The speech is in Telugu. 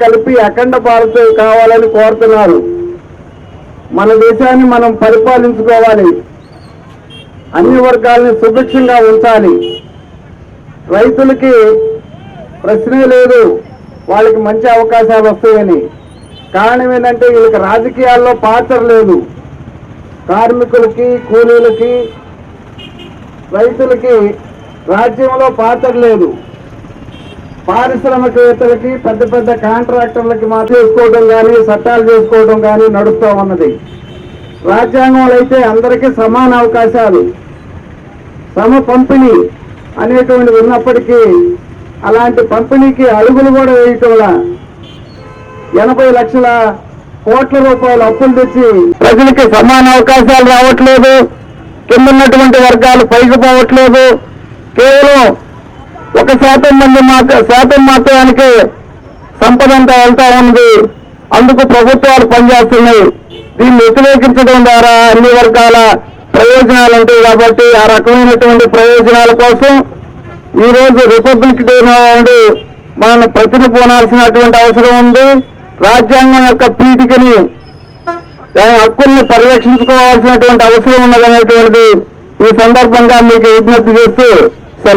కలిపి అఖండ భారత్ కావాలని కోరుతున్నారు. మన దేశాన్ని మనం పరిపాలించుకోవాలి. అన్ని వర్గాలని సుభిక్షంగా ఉంచాలి. రైతులకి ప్రశ్నే లేదు. వాళ్ళకి మంచి అవకాశాలు వస్తాయని. కారణం ఏంటంటే వీళ్ళకి రాజకీయాల్లో పాత్ర లేదు. కార్మికులకి కూలీలకి రైతులకి రాజ్యంలో పాత్ర లేదు. పారిశ్రామికవేత్తలకి పెద్ద పెద్ద కాంట్రాక్టర్లకి మాత్రం చేసుకోవడం కానీ చట్టాలు చేసుకోవడం కానీ నడుస్తూ ఉన్నది. రాజ్యాంగంలో అయితే అందరికీ సమాన అవకాశాలు. సమ పంపిణీ అనేటువంటిది ఉన్నప్పటికీ అలాంటి పంపిణీకి అడుగులు కూడా వేయటంలా ఎనభై లక్షల కోట్ల రూపాయలు అప్పులు తెచ్చి ప్రజలకి సమాన అవకాశాలు రావట్లేదు. కింద ఉన్నటువంటి వర్గాలు పైకి పోవట్లేదు. కేవలం ఒక శాతం మంది మాత్ర శాతం మాత్రానికి సంపద అంతా వెళ్తా ఉంది అందుకు ప్రభుత్వాలు పనిచేస్తున్నాయి. దీన్ని వ్యతిరేకించడం ద్వారా అన్ని వర్గాల ప్రయోజనాలు ఉంటాయి కాబట్టి ఆ రకమైనటువంటి ప్రయోజనాల కోసం ఈ రోజు రిపబ్లిక్ డే నుండి మనం ప్రతిని పోనాల్సినటువంటి అవసరం ఉంది. రాజ్యాంగం యొక్క పీఠికని దాని హక్కుల్ని పరిరక్షించుకోవాల్సినటువంటి అవసరం ఉన్నదనేటువంటిది ఈ సందర్భంగా మీకు విజ్ఞప్తి చేస్తూ